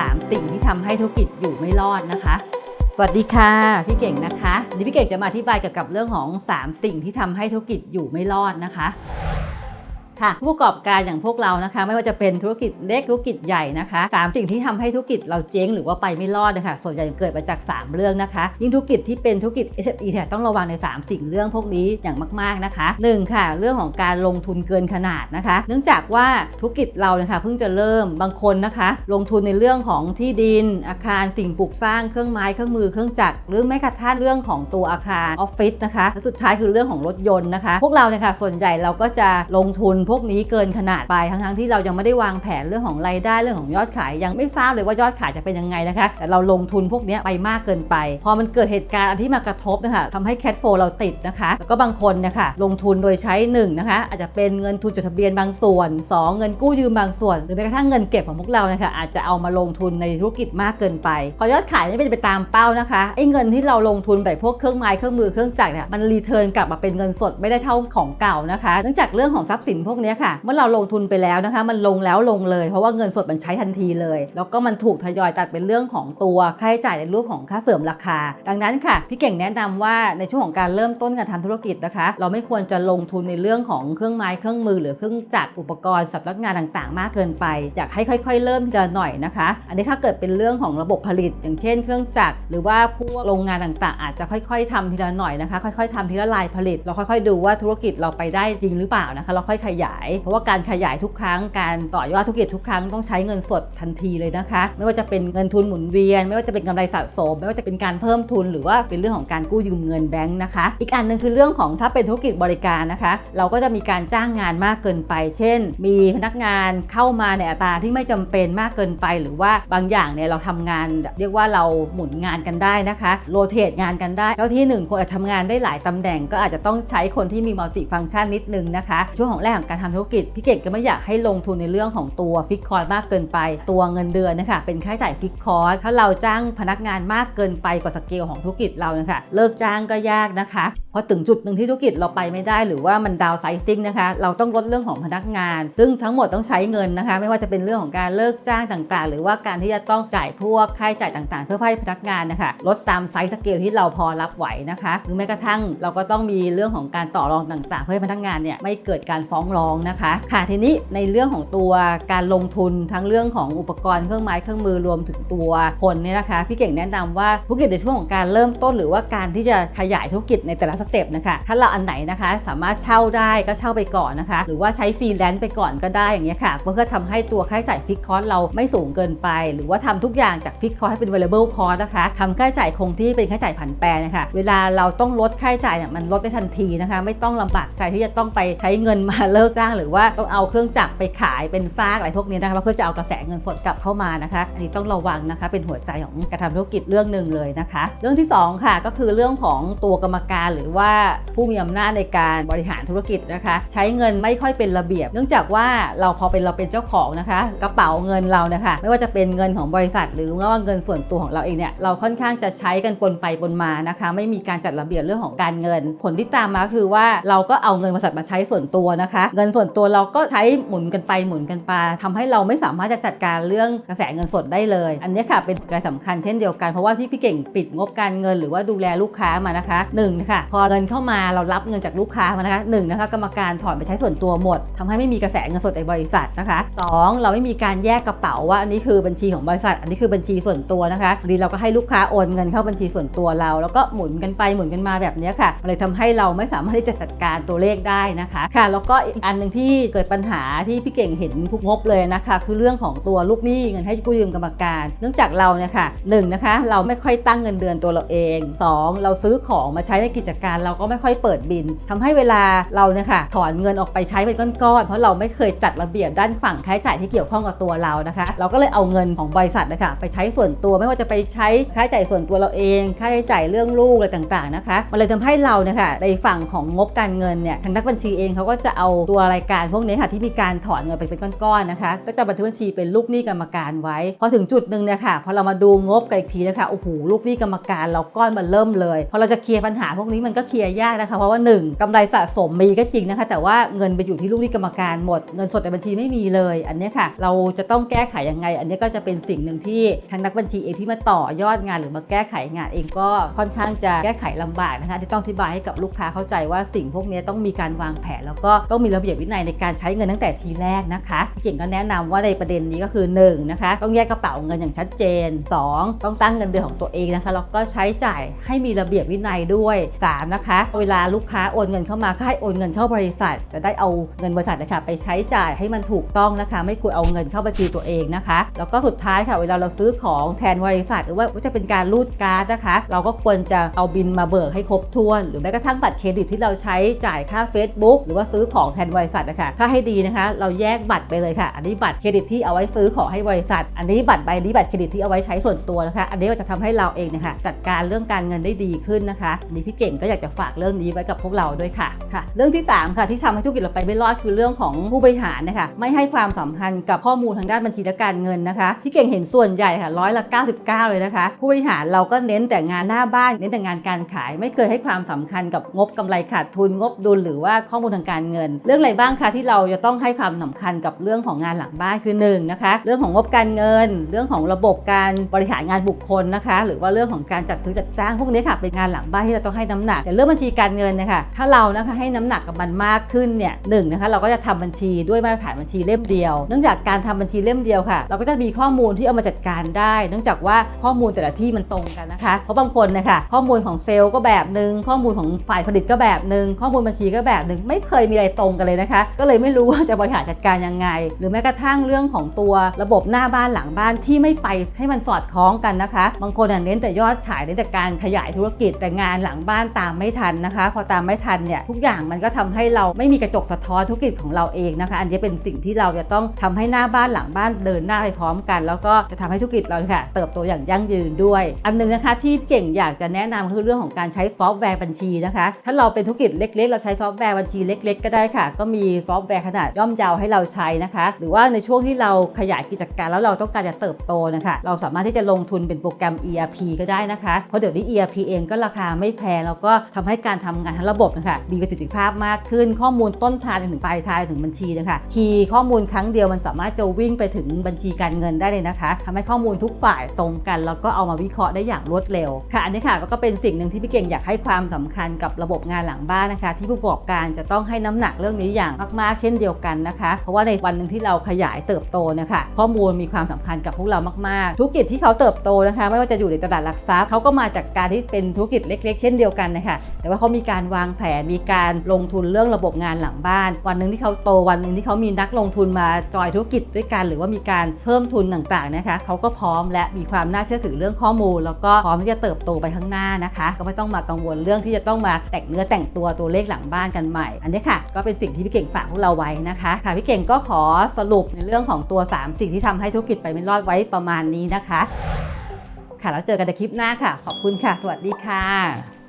3 สิ่งที่ทำให้ธุรกิจอยู่ไม่รอดนะคะ สวัสดีค่ะ พี่เก่งนะคะเดี๋ยวพี่เก่งจะมาอธิบายเกี่ยวกับเรื่องของ 3 สิ่งที่ทำให้ธุรกิจอยู่ไม่รอดนะคะ ค่ะผู้ประกอบการอย่างพวกเรานะคะ ไม่ว่าจะเป็นธุรกิจเล็กธุรกิจใหญ่นะคะสามสิ่งที่ทำให้ธุรกิจเราเจ๊งหรือว่าไปไม่รอดนะคะส่วนใหญ่เกิดมาจาก 3 เรื่องนะคะ ยิ่งธุรกิจที่เป็นธุรกิจ SME เนี่ยต้องระวังใน 3 สิ่งเรื่องพวกนี้อย่างมากๆนะคะ 1. ค่ะ เรื่องของการลงทุนเกินขนาดนะคะ เนื่องจากว่าธุรกิจเราเนี่ยค่ะเพิ่งจะเริ่มบางคนนะคะ ลงทุนในเรื่องของที่ดิน อาคารสิ่งปลูกสร้างเครื่องไม้เครื่องมือเครื่องจักรหรือแม้กระทั่งเรื่องของตัวอาคารออฟฟิศนะคะและสุดท้ายคือเรื่องของรถยนต์นะคะ พวกเราเนี่ยค่ะส่วนใหญ่เราก็จะลงทุนพวกนี้เกินขนาดไปทั้งๆที่เรายังไม่ได้วางแผนเรื่องของรายได้เรื่องของยอดขาย ยังไม่ทราบเลยว่ายอดขายจะเป็นยังไงนะคะแต่เราลงทุนพวกนี้ไปมากเกินไป พอมันเกิดเหตุการณ์อันที่มากระทบนะคะทำให้แคดโฟเราติดนะคะ แล้วก็บางคนเนี่ยค่ะลงทุนโดยใช้1นงนะคะอาจจะเป็นเงินทุนจดทะเบียนบางส่วน 2 เงินกู้ยืมบางส่วน หรือแม้กระทั่งเงินเก็บของพวกเรานี่ยค่ะอาจจะเอามาลงทุนในธุรกิจมากเกินไป พอยอดขายไม่เป็นไปตามเป้านะคะไอ้เงินที่เราลงทุนไปพวกเครื่องไม้เครื่องมือเครื่องจักรเนี่ยมันรีเทิร์นกลับมาเป็นเงินสดไม่ได้เท่าของเก่านะคะเนื่องจากเรื่องของทรัพย์สินพวกเนี้ค่ะ เมื่อเราลงทุนไปแล้วนะคะ มันลงแล้วลงเลย เพราะว่าเงินสดมันใช้ทันทีเลย แล้วก็มันถูกทยอยตัดเป็นเรื่องของตัวค่าใช้จ่ายในรูปของค่าเสริมราคา ดังนั้นค่ะพี่เก่งแนะนำว่าในช่วงของการเริ่มต้นการทำธุรกิจนะคะ เราไม่ควรจะลงทุนในเรื่องของเครื่องไม้เครื่องมือ หรือเครื่องจักรอุปกรณ์สำนักงานต่างๆ มากเกินไปอยากให้ค่อย ๆ เริ่มทีละหน่อยนะคะ อันนี้ถ้าเกิดเป็นเรื่องของระบบผลิต อย่างเช่น เครื่องจักรหรือว่าพวกโรงงานต่างๆ อาจจะค่อย ๆทำทีละหน่อยนะคะ ค่อย ๆทำทีละลายผลิต เราค่อย ๆ ดูว่าธุรกิจเราไปได้จริงหรือเปล่านะคะ เราค่อยขยาย เพราะว่าการขยายทุกครั้งการต่อยอดธุรกิจทุกครั้งต้องใช้เงินสดทันทีเลยนะคะ ไม่ว่าจะเป็นเงินทุนหมุนเวียน ไม่ว่าจะเป็นกำไรสะสม ไม่ว่าจะเป็นการเพิ่มทุนหรือว่าเป็นเรื่องของการกู้ยืมเงินแบงค์นะคะ อีกอันหนึงคือเรื่องของถ้าเป็นธุรกิจบริการนะคะ เราก็จะมีการจ้างงานมากเกินไป เช่น มีพนักงานเข้ามาในอัตราที่ไม่จำเป็นมากเกินไป หรือว่าบางอย่างเนี่ยเราทำงาน เรียกว่าเราหมุนงานกันได้นะคะโรเตทงานกันได้เจ้าที่หนึ่งคนอาจะทำงานได้หลายตำแหน่ง ก็อาจจะต้องใช้คนที่มีมัลติฟังก์ชันนิดนึงนะคะ ช่วงของแรกของการทำธุรกิจพี่เกดก็ไม่อยากให้ลงทุนในเรื่องของตัวฟิกคอร์มากเกินไป ตัวเงินเดือนนะคะเป็นค่าใช้จ่ายฟิกคอร์ถ้าเราจ้างพนักงานมากเกินไปกว่าสเกลของธุรกิจเรานะคะเลิกจ้างก็ยากนะคะ พอถึงจุดหนึ่งที่ธุรกิจเราไปไม่ได้ หรือว่ามันดาวไซซิ่งนะคะ เราต้องลดเรื่องของพนักงาน ซึ่งทั้งหมดต้องใช้เงินนะคะ ไม่ว่าจะเป็นเรื่องของการเลิกจ้างต่างๆ หรือว่าการที่จะต้องจ่ายพวกค่าใช้จ่ายต่างๆ เพื่อให้พนักงานนะคะลดตามไซส์สเกลที่เราพอรับไหวนะคะหรือแม้กระทั่งเราก็ต้องมีเรื่องของการต่อรองต่างๆ เพื่อให้พนักงานเนี่ยไม่เกิดการฟ้องร้องนะคะ ค่ะทีนี้ในเรื่องของตัวการลงทุนทั้งเรื่องของอุปกรณ์เครื่องไม้เครื่องมือรวมถึงตัวคนเนี่ยนะคะ พี่เก่งแนะนำว่าธุรกิจในช่วงของการเริ่มต้น หรือว่าการที่จะขยายธุรกิจในแต่ละสเต็ปนะคะ ถ้าเราอันไหนนะคะ สามารถเช่าได้ก็เช่าไปก่อนนะคะ หรือว่าใช้ฟรีแลนซ์ไปก่อนก็ได้อย่างเงี้ยค่ะ เพื่อทำให้ตัวค่าใช้จ่ายฟิกคอร์สเราไม่สูงเกินไป หรือว่าทำทุกอย่างจากฟิกคอร์สให้เป็น variable cost นะคะทำค่าใช้จ่ายคงที่เป็นค่าใช้จ่ายผันแปรนะคะเวลาเราต้องลดค่าใช้จ่ายเนี่ยมันลดได้ทันทีนะคะ ไม่ต้องลำบากใจที่จะต้องไปใช้เงินมาเลิกจ้าง หรือว่าต้องเอาเครื่องจักรไปขายเป็นซากอะไรพวกนี้นะคะเพื่อจะเอากระแสเงินสดกลับเข้ามานะคะ อันนี้ต้องระวังนะคะ เป็นหัวใจของการทำธุรกิจเรื่องหนึ่งเลยนะคะ เรื่องที่สองค่ะก็คือเรื่องของตัวกรรมการหรือว่าผู้มีอำนาจในการบริหารธุรกิจนะคะ ใช้เงินไม่ค่อยเป็นระเบียบ เนื่องจากว่าเราพอเป็นเราเป็นเจ้าของนะคะ กระเป๋าเงินเรานะคะ ไม่ว่าจะเป็นเงินของบริษัท หรือว่าเงินส่วนตัวของเราเองเนี่ยเราค่อนข้างจะใช้กันปนไปปนมานะคะ ไม่มีการจัดระเบียบเรื่องของการเงิน ผลที่ตามมาคือว่าเราก็เอาเงินบริษัทมาใช้ส่วนตัวนะคะ เงินส่วนตัวเราก็ใช้หมุนกันไปหมุนกันมาทำให้เราไม่สามารถจะจัดการเรื่องกระแสเงินสดได้เลย อันนี้ค่ะเป็นปัจจัยสำคัญเช่นเดียวกันเพราะว่าที่พี่เก่งปิดงบการเงิน หรือว่าดูแลลูกค้ามานะคะหนึ่งนะคะพอเงินเข้ามาเรารับเงินจากลูกค้ามานะคะหนึ่งนะคะกรรมการถอนไปใช้ส่วนตัวหมดทำให้ไม่มีกระแสเงินสดในบริษัทนะคะสองเราไม่มีการแยกกระเป๋าว่าอันนี้คือบัญชีของบริษัท อันนี้คือบัญชีส่วนตัวนะคะหรือเราก็ให้ลูกค้าโอนเงินเข้าบัญชีส่วนตัวเรา แล้วก็หมุนกันไปหมุนกันมาแบบนี้ค่ะเลยทำให้เราไม่สามารถที่จะจัดการตัวเลขได้นะคะค่ะ แล้วก็อีกอันหนึ่งที่เกิดปัญหาที่พี่เก่งเห็นทุกงบเลยนะคะ คือเรื่องของตัวลูกหนี้เงินให้กู้ยืมกรรมการ เนื่องจากเราเนี่ยค่ะหนึ่งนะคะ เราไม่ค่อยตั้งเงินเดือนตัวเราเองสองเราซื้อของมาใช้ในกิจการเราก็ไม่ค่อยเปิดบินทำให้เวลาเราเนี่ยค่ะถอนเงินออกไปใช้เป็นก้อนๆเพราะเราไม่เคยจัดระเบียบด้านฝั่งค่าใช้จ่ายที่เกี่ยวข้องกับตัวเรานะคะ เราก็เลยเอาเงินของบริษัทนะคะไปใช้ส่วนตัวไม่ว่าจะไปใช้ค่าใช้จ่ายส่วนตัวเราเอง ค่าใช้จ่ายเรื่องลูกอะไรต่างๆนะคะมันเลยทำให้เราเนี่ยค่ะในฝั่งของงบการเงินเนี่ยทางนักบัญชีเองเขาก็จะเอาตัวรายการพวกนี้ค่ะที่มีการถอนเงินไปเป็นก้อนๆนะคะ ก็จะบันทึกบัญชีเป็นลูกหนี้กรรมการไว้ พอถึงจุดหนึ่งเนี่ยค่ะพอเรามาดูงบกันอีกทีนะคะโอ้โหลูกหนี้กรรมการเราก้อนมันเริ่มเลยพอเราจะเคลียร์ปัญหาพวกนี้มันก็ก็เคลียร์ยากนะคะเพราะว่าหนึ่งกำไรสะสมมีก็จริงนะคะ แต่ว่าเงินไปอยู่ที่ลูกหนี้กรรมการหมดเงินสดในบัญชีไม่มีเลย อันนี้ค่ะ เราจะต้องแก้ไขยังไง อันนี้ก็จะเป็นสิ่งหนึ่งที่ทางนักบัญชีเองที่มาต่อยอดงานหรือมาแก้ไขงานเองก็ค่อนข้างจะแก้ไขลำบากนะคะที่ต้องอธิบายให้กับลูกค้าเข้าใจว่าสิ่งพวกนี้ต้องมีการวางแผน แล้วก็ต้องมีระเบียบวินัยในการใช้เงินตั้งแต่ทีแรกนะคะเก่งก็แนะนำว่าในประเด็นนี้ก็คือหนึ่งนะคะต้องแยกกระเป๋าเงินอย่างชัดเจนสองต้องตั้งเงินเดือนของตัวเองนะคะแล้วก็ใช้จ่ายให้มีระเบียบวินัยด้วยสามนะคะ เวลาลูกค้าโอนเงินเข้ามาก็ให้โอนเงินเข้าบริษัท จะได้เอาเงินบริษัทนะคะไปใช้จ่ายให้มันถูกต้องนะคะ ไม่ควรเอาเงินเข้าบัญชีตัวเองนะคะ แล้วก็สุดท้ายค่ะเวลาเราซื้อของแทนบริษัท หรือว่าจะเป็นการรูดการ์ดนะคะ เราก็ควรจะเอาบินมาเบิกให้ครบถ้วน หรือแม้กระทั่งบัตรเครดิตที่เราใช้จ่ายค่า Facebook หรือว่าซื้อของแทนบริษัทนะคะถ้าให้ดีนะคะ เราแยกบัตรไปเลยค่ะ อันนี้บัตรเครดิตที่เอาไว้ซื้อของให้บริษัท อันนี้บัตรใบนี้บัตรเครดิตที่เอาไว้ใช้ส่วนตัวนะคะ อันนี้จะทำให้เราเองนะคะจัดการเรื่องการเงินได้ดีขึ้นนะคะอันนี้พี่เก่งก็อยากจะฝากเรื่องนี้ไว้กับพวกเราด้วยค่ะค่ะ เรื่องที่สามค่ะที่ทำให้ธุรกิจเราไปไม่รอดคือเรื่องของผู้บริหารนะคะไม่ให้ความสำคัญกับข้อมูลทางด้านบัญชีและการเงินนะคะพี่เก่งเห็นส่วนใหญ่ค่ะร้อยละ99 เลยนะคะ ผู้บริหารเราก็เน้นแต่งานหน้าบ้าน เน้นแต่งานการขายไม่เคยให้ความสำคัญกับงบกำไรขาดทุนงบดุลหรือว่าข้อมูลทางการเงิน เรื่องอะไรบ้างคะที่เราจะต้องให้ความสำคัญกับเรื่องของงานหลังบ้านคือ1นงนะคะเรื่องของงบการเงิน เรื่องของระบบการบริหารงานบุคคลนะคะ หรือว่าเรื่องของการจัดซื้อจัดจ้างพวกนี้ค่ะเป็นงานหลังบ้านที่เราต้องให้น้ำหนักแต่เรื่องบัญชีการเงินนะคะถ้าเรานะคะให้น้ำหนักกับมันมากขึ้นเนี่ยหนึ่งนะคะเราก็จะทำบัญชีด้วยมาตรฐานบัญชีเล่มเดียว เนื่องจากการทำบัญชีเล่มเดียวค่ะ เราก็จะมีข้อมูลที่เอามาจัดการได้ เนื่องจากว่าข้อมูลแต่ละที่มันตรงกันนะคะ เพราะบางคนนะคะข้อมูลของเซลล์ก็แบบหนึ่งข้อมูลของฝ่ายผลิตก็แบบหนึ่งข้อมูลบัญชีก็แบบหนึ่งไม่เคยมีอะไรตรงกันเลยนะคะ ก็เลยไม่รู้ว่าจะบริหารจัดการยังไง หรือแม้กระทั่งเรื่องของตัวระบบหน้าบ้านหลังบ้านที่ไม่ไปให้มันสอดคล้องกันนะคะ บางคนอะเน้นแต่ยอดขายเน้นแต่การขยายธุรกิจแต่งานหลังบ้านตามไม่ทันนะคะ พอตามไม่ทันเนี่ยทุกอย่างมันก็ทำให้เราไม่มีกระจกสะท้อนธุรกิจของเราเองนะคะ อันนี้เป็นสิ่งที่เราจะต้องทำให้หน้าบ้านหลังบ้านเดินหน้าไปพร้อมกัน แล้วก็จะทำให้ธุรกิจเราค่ะ เติบโตอย่างยั่งยืนด้วย อันหนึงนะคะที่เก่งอยากจะแนะนำคือเรื่องของการใช้ซอฟต์แวร์บัญชีนะคะ ถ้าเราเป็นธุรกิจเล็ก ๆ เราใช้ซอฟต์แวร์บัญชีเล็ก ๆ ก็ได้ค่ะ ก็มีซอฟต์แวร์ขนาดย่อมยาวให้เราใช้นะคะ หรือว่าในช่วงที่เราขยายกิจการแล้วเราต้องการจะเติบโตนะคะเราสามารถที่จะลงทุนเป็นโปรแกรม ERP ก็ได้นะคะเพราะเดี๋ยวนี้ ERP เองก็ราคาไม่แพงแล้วก็ทำให้การทำงานทั้งระบบนะคะมีประสิทธิภาพมากขึ้น ข้อมูลต้นทางถึงปลายทางถึงบัญชีนะคะคีย์ข้อมูลครั้งเดียวมันสามารถจะวิ่งไปถึงบัญชีการเงินได้เลยนะคะทำให้ข้อมูลทุกฝ่ายตรงกัน แล้วก็เอามาวิเคราะห์ได้อย่างรวดเร็วค่ะอันนี้ค่ะก็เป็นสิ่งหนึ่งที่พี่เก่งอยากให้ความสำคัญกับระบบงานหลังบ้านนะคะ ที่ผู้ประกอบการจะต้องให้น้ำหนักเรื่องนี้อย่างมากๆ เช่นเดียวกันนะคะ เพราะว่าในวันหนึ่งที่เราขยายเติบโตนะคะข้อมูลมีความสำคัญกับพวกเรามากๆ ธุรกิจที่เขาเติบโตนะคะ ไม่ว่าจะอยู่ในตลาดหลักทรัพย์เขาก็มาจากการที่เป็นธุรกิจเล็ก ๆ เช่นเดียวกันนะคะแต่ว่าเขามีการวางแผนมีการลงทุนเรื่องระบบงานหลังบ้าน วันหนึ่งที่เขาโตวันหนึ่งที่เขามีนักลงทุนมาจอยธุรกิจด้วยกัน หรือว่ามีการเพิ่มทุนต่างๆนะคะเขาก็พร้อมและมีความน่าเชื่อถือเรื่องข้อมูล แล้วก็พร้อมที่จะเติบโตไปข้างหน้านะคะ ก็ไม่ต้องมากังวลเรื่องที่จะต้องมาแต่งเนื้อแต่งตัวตัวเลขหลังบ้านกันใหม่ อันนี้ค่ะ ก็เป็นสิ่งที่พี่เก่งฝากพวกเราไว้นะคะค่ะพี่เก่งก็ขอสรุปในเรื่องของตัว 3 สิ่งที่ทำให้ธุรกิจไปไม่รอดไว้ประมาณนี้นะคะ ค่ะแล้วเจอกันในคลิปหน้าค่ะ ขอบคุณค่ะ สวัสดีค่ะ